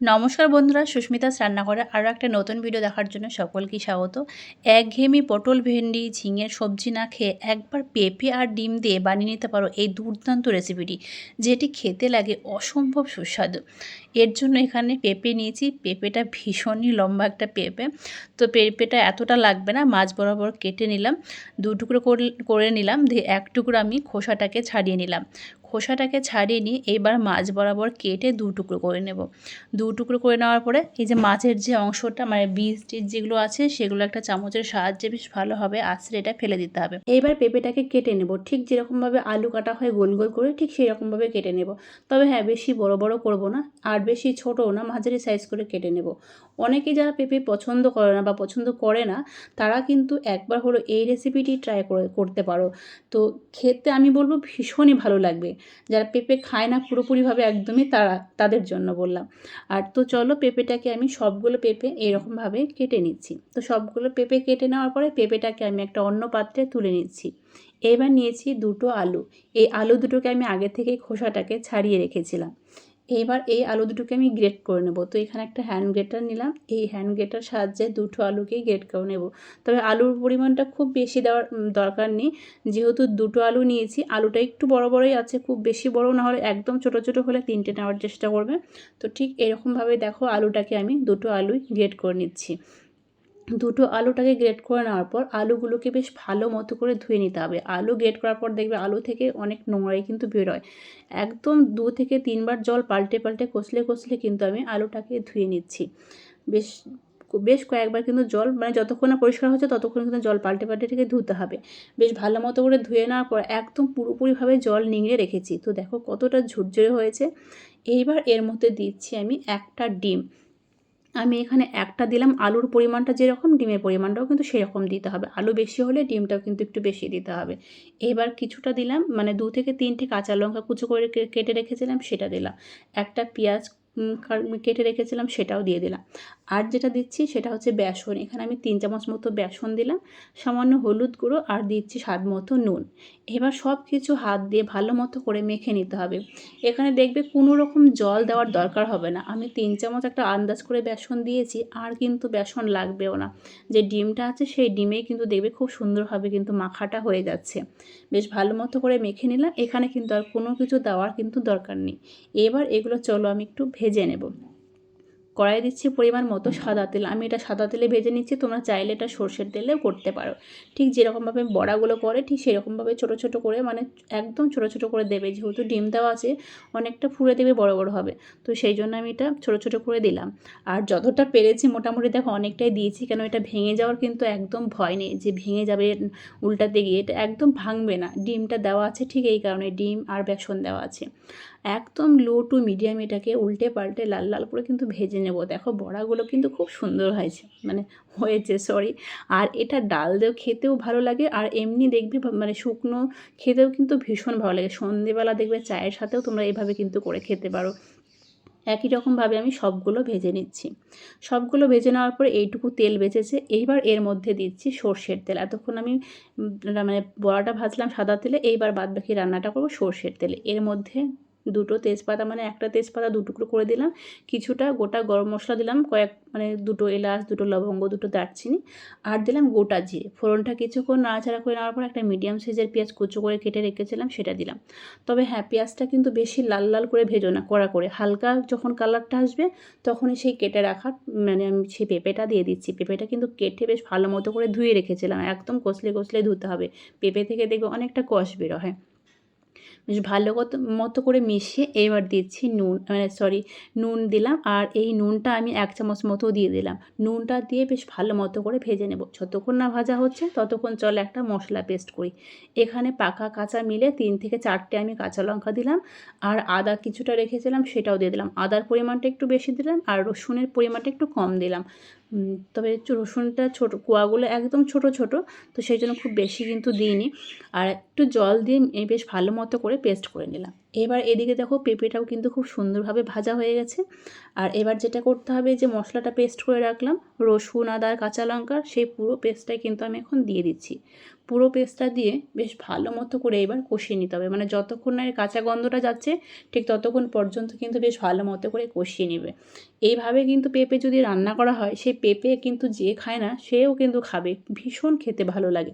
নমস্কার বন্ধুরা সুস্মিতাস রান্নাঘরে আরও একটা নতুন ভিডিও দেখার জন্য সকলকেই স্বাগত। একঘেয়েমি পটল, ভেন্ডি, ঝিঙের সবজি না খেয়ে একবার পেঁপে আর ডিম দিয়ে বানিয়ে নিতে পারো এই দুর্দান্ত রেসিপিটি যেটি খেতে লাগে অসম্ভব সুস্বাদু। এর জন্য এখানে পেঁপে নিয়েছি, পেঁপেটা ভীষণই লম্বা একটা পেঁপে। তো পেঁপেটা এতটা লাগবে না, মাছ বরাবর কেটে নিলাম, দু টুকরো করে নিলাম, দিয়ে এক টুকরো আমি খোসাটাকে ছাড়িয়ে নিলাম। খোসাটাকে ছাড়িয়ে নিয়ে এবার মাছ বরাবর কেটে দু টুকরো করে নেব। দু টুকরো করে নেওয়ার পরে এই যে মাছের যে অংশটা মানে বীজ টিজ যেগুলো আছে, সেগুলো একটা চামচের সাহায্যে বেশ ভালোভাবে আছড়ে এটা ফেলে দিতে হবে। এইবার পেঁপেটাকে কেটে নেব। ঠিক যেরকমভাবে আলু কাটা হয় গোল গোল করে, ঠিক সেই রকমভাবে কেটে নেব। তবে হ্যাঁ বেশি বড় বড় করব না, আর বেশি ছোটও না, মাঝারি সাইজ করে কেটে নেব। অনেকে যারা পেঁপে পছন্দ করে না বা পছন্দ করে না, তারা কিন্তু একবার হলো এই রেসিপিটি ট্রাই করে, করতে পারো। তো খেতে আমি বলব ভীষণই ভালো লাগবে। যারা পেঁপে খায় না পুরোপুরিভাবে একদমই তারা, তাদের জন্য বললাম। আর তো চলো পেঁপেটাকে আমি সবগুলো পেঁপে এরকমভাবে কেটে নিচ্ছি। তো সবগুলো পেঁপে কেটে নেওয়ার পরে পেঁপেটাকে আমি একটা অন্য পাত্রে তুলে নিচ্ছি। এবার নিয়েছি দুটো আলু। এই আলু দুটোকে আমি আগে থেকে খোসাটাকে ছাড়িয়ে রেখেছিলাম। এবার এই আলু দুটোকে আমি গ্রেট করে নেব। তো এখানে একটা হ্যান্ড গ্রেটার নিলাম। এই হ্যান্ড গ্রেটার সাহায্যে দুটো আলুকেই গ্রেট করে নেব। তবে আলুর পরিমাণটা খুব বেশি দেওয়ার দরকার নেই। যেহেতু দুটো আলু নিয়েছি, আলুটা একটু বড় বড়ই আছে, খুব বেশি বড় না হলে একদম ছোট ছোট হলে তিনটে নেওয়ার চেষ্টা করবে। তো ঠিক এরকমভাবে দেখো আলুটাকে আমি দুটো আলুই গ্রেট করে নিচ্ছি। দুটো আলুটাকে গ্রেট করে নেওয়ার পর আলুগুলোকে বেশ ভালো মতো করে ধুয়ে নিতে হবে। আলু গ্রেট করার পর দেখবে আলু থেকে অনেক নোংরাই কিন্তু বেরোয়। একদম দু থেকে তিনবার জল পাল্টে পাল্টে কষলে কষলে কিন্তু আমি আলুটাকে ধুয়ে নিচ্ছি। বেশ বেশ কয়েকবার কিন্তু জল মানে যতক্ষণ না পরিষ্কার হচ্ছে ততক্ষণ কিন্তু জল পাল্টে পাল্টে থেকে ধুতে হবে। বেশ ভালো মতো করে ধুয়ে নেওয়ার পর একদম পুরোপুরিভাবে জল নিংড়ে রেখেছি। তো দেখো কতটা ঝুরঝুরে হয়েছে। এইবার এর মধ্যে দিচ্ছি আমি একটা ডিম। আমি এখানে একটা দিলাম, আলুর পরিমাণটা যেরকম, ডিমের পরিমাণটাও কিন্তু সেরকম দিতে হবে। আলু বেশি হলে ডিমটাও কিন্তু একটু বেশি দিতে হবে। এবার কিছুটা দিলাম মানে দু থেকে তিনটে কাঁচা লঙ্কা কুচো করে কেটে রেখেছিলাম, সেটা দিলাম। একটা পেঁয়াজ কেটে রেখেছিলাম, সেটাও দিয়ে দিলাম। আর যেটা দিচ্ছি সেটা হচ্ছে বেসন। এখানে আমি তিন চামচ মতো বেসন দিলাম, সামান্য হলুদ গুঁড়ো, আর দিচ্ছি স্বাদ মতো নুন। এবার সব কিছু হাত দিয়ে ভালো মতো করে মেখে নিতে হবে। এখানে দেখবে কোনো রকম জল দেওয়ার দরকার হবে না। আমি তিন চামচ একটা আন্দাজ করে বেসন দিয়েছি, আর কিন্তু বেসন লাগবেও না। যে ডিমটা আছে সেই ডিমেই কিন্তু দেখবে খুব সুন্দরভাবে কিন্তু মাখাটা হয়ে যাচ্ছে। বেশ ভালো মতো করে মেখে নিলাম। এখানে কিন্তু আর কোনো কিছু দেওয়ার কিন্তু দরকার নেই। এবার এগুলো চলো আমি একটু ভেজে নেব। কড়াই দিচ্ছি পরিমাণ মতো সাদা তেল। আমি এটা সাদা তেলে ভেজে নিচ্ছি, তোমরা চাইলে এটা সর্ষের তেলেও করতে পারো। ঠিক যেরকমভাবে বড়াগুলো করে, ঠিক সেরকমভাবে ছোট ছোট করে মানে একদম ছোট ছোট করে দেবে। যেহেতু ডিম দেওয়া আছে, অনেকটা ফুলে দেবে, বড় বড় হবে। তো সেই জন্য আমি এটা ছোট ছোট করে দিলাম। আর যতটা পেরেছি, মোটামুটি দেখো অনেকটাই দিয়েছি, কেন এটা ভেঙে যাওয়ার কিন্তু একদম ভয় নেই। যে ভেঙে যাবে উল্টাতে গিয়ে, এটা একদম ভাঙবে না। ডিমটা দেওয়া আছে, ঠিক এই কারণে ডিম আর বেসন দেওয়া আছে। একদম লো টু মিডিয়াম এটাকে উল্টে পাল্টে লাল লাল করে কিন্তু ভেজে নেব। দেখো বড়াগুলো কিন্তু খুব সুন্দর হয়েছে মানে হয়েছে সরি আর এটা ডাল দিয়েও খেতেও ভালো লাগে, আর এমনি দেখবে মানে শুকনো খেতেও কিন্তু ভীষণ ভালো লাগে। সন্ধেবেলা দেখবে চায়ের সাথেও তোমরা এভাবে কিন্তু করে খেতে পারো। একই রকমভাবে আমি সবগুলো ভেজে নিচ্ছি। সবগুলো ভেজে নেওয়ার পরে এইটুকু তেল বেঁচেছে, এইবার এর মধ্যে দিচ্ছি সর্ষের তেল। এতক্ষণ আমি মানে বড়াটা ভাজলাম সাদা তেলে, এইবার বাদ বাকি রান্নাটা করব সর্ষের তেলে। এর মধ্যে দুটো তেজপাতা মানে একটা তেজপাতা দু টুকরো করে দিলাম। কিছুটা গোটা গরম মশলা দিলাম, কয়েক মানে দুটো এলাচ, দুটো লবঙ্গ, দুটো দারচিনি, আর দিলাম গোটা জিরে। ফোড়নটা কিছুক্ষণ নাড়াচাড়া করে নেওয়ার পর একটা মিডিয়াম সাইজের পেঁয়াজ কুচো করে কেটে রেখেছিলাম, সেটা দিলাম। তবে হ্যাঁ পেঁয়াজটা কিন্তু বেশি লাল লাল করে ভেজো না, কড়া করে। হালকা যখন কালারটা আসবে, তখনই সেই কেটে রাখা মানে আমি সেই পেঁপেটা দিয়ে দিচ্ছি। পেঁপেটা কিন্তু কেটে বেশ ভালো মতো করে ধুয়ে রেখেছিলাম। একদম কষলে কষলে ধুতে হবে। পেঁপে থেকে দেখবে অনেকটা কষ বেরো হয় ভালো মতো করে মিশিয়ে এবার দিচ্ছি নুন মানে সরি নুন দিলাম আর এই নুনটা আমি এক চামচ মতো দিয়ে দিলাম। নুনটা দিয়ে বেশ ভালো মতো করে ভেজে নেব। যতক্ষণ না ভাজা হচ্ছে ততক্ষণ চলে একটা মশলা পেস্ট করি। এখানে পাকা কাঁচা মিলে তিন থেকে চারটে আমি কাঁচা লঙ্কা দিলাম আর আদা কিছুটা রেখেছিলাম সেটাও দিয়ে দিলাম। আদার পরিমাণটা একটু বেশি দিলাম আর রসুনের পরিমাণটা একটু কম দিলাম। তবে রসুনটা ছোটো, কুয়াগুলো একদম ছোট ছোট, তো সেই জন্য খুব বেশি কিন্তু দিইনি। আর একটু জল দিয়ে বেশ ভালো মতো করে পেস্ট করে নিলাম। এবার এদিকে দেখো পেঁপেটাও কিন্তু খুব সুন্দরভাবে ভাজা হয়ে গেছে। আর এবার যেটা করতে হবে যে মশলাটা পেস্ট করে রাখলাম, রসুন, আদা, কাঁচা লঙ্কার, সেই পুরো পেস্টটাই কিন্তু আমি এখন দিয়ে দিচ্ছি। পুরো পেস্টটা দিয়ে বেশ ভালো মতো করে এবার কষিয়ে নিতে হবে। মানে যতক্ষণ না কাঁচা গন্ধটা যাচ্ছে, ঠিক ততক্ষণ পর্যন্ত কিন্তু বেশ ভালো মতো করে কষিয়ে নেবে। এইভাবে কিন্তু পেঁপে যদি রান্না করা হয় সেই পেঁপে কিন্তু যে খায় না, সেও কিন্তু খাবে। ভীষণ খেতে ভালো লাগে।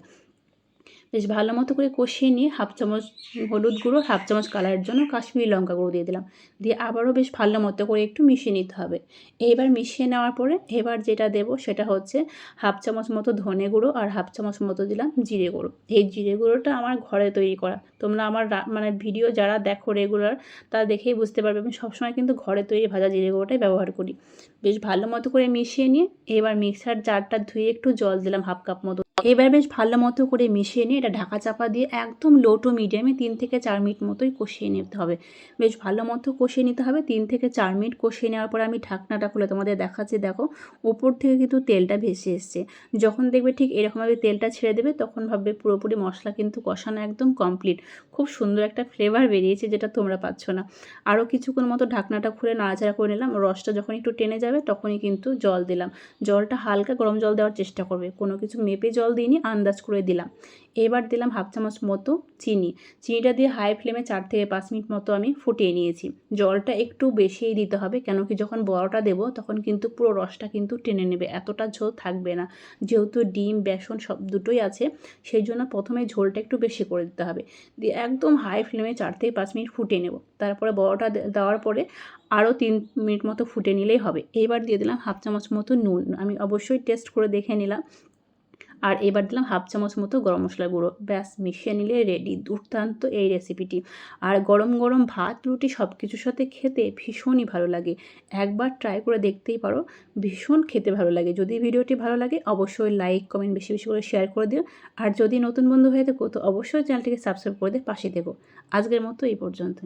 বেশ ভালো মতো করে কষিয়ে নিয়ে হাফ চামচ হলুদ গুঁড়ো, হাফ চামচ কালারের জন্য কাশ্মীরি লঙ্কা গুঁড়ো দিয়ে দিলাম। দিয়ে আবারও বেশ ভালো মতো করে একটু মিশিয়ে নিতে হবে। এইবার মিশিয়ে নেওয়ার পরে এবার যেটা দেব সেটা হচ্ছে হাফ চামচ মতো ধনে গুঁড়ো আর হাফ চামচ মতো দিলাম জিরে গুঁড়ো। এই জিরে গুঁড়োটা আমার ঘরে তৈরি করা। তোমরা আমার মানে ভিডিও যারা দেখো রেগুলার তারা দেখেই বুঝতে পারবে আমি সবসময় কিন্তু ঘরে তৈরি ভাজা জিরে গুঁড়োটাই ব্যবহার করি। বেশ ভালো মতো করে মিশিয়ে নিয়ে এবার মিক্সার জারটা ধুয়ে একটু জল দিলাম হাফ কাপ মতো এবার বেশ ভালো মতো করে মিশিয়ে নিয়ে এটা ঢাকা চাপা দিয়ে একদম লো টু মিডিয়ামে তিন থেকে চার মিনিট মতোই কষিয়ে নিতে হবে। বেশ ভালো মতো কষিয়ে নিতে হবে। তিন থেকে চার মিনিট কষিয়ে নেওয়ার পর আমি ঢাকনাটা খুলে তোমাদের দেখাচ্ছি। দেখো, উপর থেকে কিন্তু তেলটা ভেসে এসছে। যখন দেখবে ঠিক এরকমভাবে তেলটা ছেড়ে দেবে, তখন ভাববে পুরোপুরি মশলা কিন্তু কষানো একদম কমপ্লিট খুব সুন্দর একটা ফ্লেভার বেরিয়েছে যেটা তোমরা পাচ্ছ না। আরও কিছুক্ষণ মতো ঢাকনাটা খুলে নাড়াচাড়া করে নিলাম। রসটা যখন একটু টেনে যাবে, তখনই কিন্তু জল দিলাম। জলটা হালকা গরম জল দেওয়ার চেষ্টা করবে। কোনো কিছু মেপে জল দিইনি আন্দাজ করে দিলাম। এবার দিলাম হাফ চামচ মতো চিনি। চিনিটা দিয়ে হাই ফ্লেমে চার থেকে পাঁচ মিনিট মতো আমি ফুটিয়ে নিয়েছি। জলটা একটু বেশিই দিতে হবে কেন কি যখন বড়টা দেবো তখন কিন্তু পুরো রসটা কিন্তু টেনে নেবে, এতটা ঝোল থাকবে না। যেহেতু ডিম, বেসন সব দুটোই আছে সেই জন্য প্রথমে ঝোলটা একটু বেশি করে দিতে হবে। দিয়ে একদম হাই ফ্লেমে চার থেকে পাঁচ মিনিট ফুটিয়ে নেব। তারপরে বড়টা দেওয়ার পরে আরও তিন মিনিট মতো ফুটে নিলেই হবে। এবার দিয়ে দিলাম হাফ চামচ মতো নুন। আমি অবশ্যই টেস্ট করে দেখে নিলাম। আর এবার দিলাম হাফ চামচ মতো গরম মশলা গুঁড়ো। ব্যাস, মিশিয়ে নিলে রেডি দুর্দান্ত এই রেসিপিটি আর গরম গরম ভাত, রুটি সব কিছুর সাথে খেতে ভীষণই ভালো লাগে। একবার ট্রাই করে দেখতেই পারো, ভীষণ খেতে ভালো লাগে। যদি ভিডিওটি ভালো লাগে, অবশ্যই লাইক কমেন্ট বেশি বেশি করে শেয়ার করে দিও। আর যদি নতুন বন্ধু হয়ে থাকো, তো অবশ্যই চ্যানেলটিকে সাবস্ক্রাইব করে দিয়ে পাশে দেবো আজকের মতো এই পর্যন্ত